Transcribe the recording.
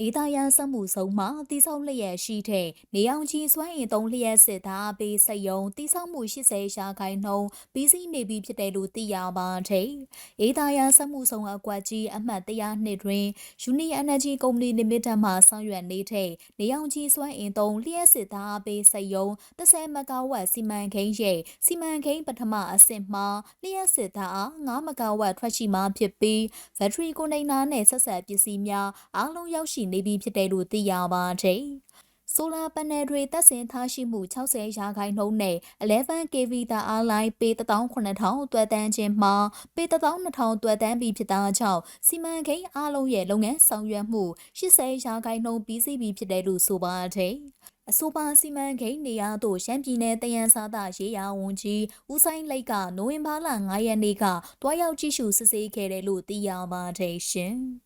အေးသားရန်စက်မှုဆုံးမှတိစောက်လျက်ရှိတဲ့နေအောင်ကြီးစွမ်းအင်သုံးလျက်စစ်သားအပေးစက်ယုံတိစောက်မှု80ရှာခိုင်နှုန်းပြီးစီးနေပြီဖြစ်တယ်လို့သိရပါတယ်။အေးသားရန်စက်မှုဆုံးအကွက်ကြီးအမှတ်100နှစ်တွင် Uni Energy Company Limited မှဆောင်ရွက်နေတဲ့နေအောင်ကြီးစွမ်းအင်သုံးလျက်စစ်သားအပေးစက်ယုံ30မဂါဝတ်စီမံကိန်းရဲ့စီမံကိန်းပထမအဆင့်မှာလျက်စစ်သား9မဂါဝတ်ထွက်ရှိမှဖြစ်ပြီးဘက်ထရီကွန်တိန်နာနဲ့ဆက်ဆက်ပစ္စည်းများအားလုံးရောက်ရှိနေပြီဖြစ်တယ်လို့သိရပါတယ်။ဆိုလာပန်နယ်တွေတက်ဆင်ထားရှိမှု60ရာခိုင်နှုန်းနဲ့ 11 kV သာအားလိုင်းပေ18000တွဲတန်းခြင်းမှာပေ12000တွဲတန်းပြီးဖြစ်တာကြောင့်စီမံကိန်းအားလုံးရဲ့လုပ်ငန်းဆောင်ရွက်မှု80ရာခိုင်နှုန်းပြီးစီးပြီဖြစ်တယ်လို့ဆိုပါတယ်။အဆိုပါစီမံကိန်းနေရာသို့ရှမ်းပြည်နယ်တယန်စာသရေးရာဝန်ကြီးဦးဆိုင်လိတ်ကနိုဝင်ဘာလ9ရက်နေ့ကတွားရောက်ကြည့်ရှုစစ်ဆေးခဲ့တယ်လို့သိရပါတယ်ရှင်။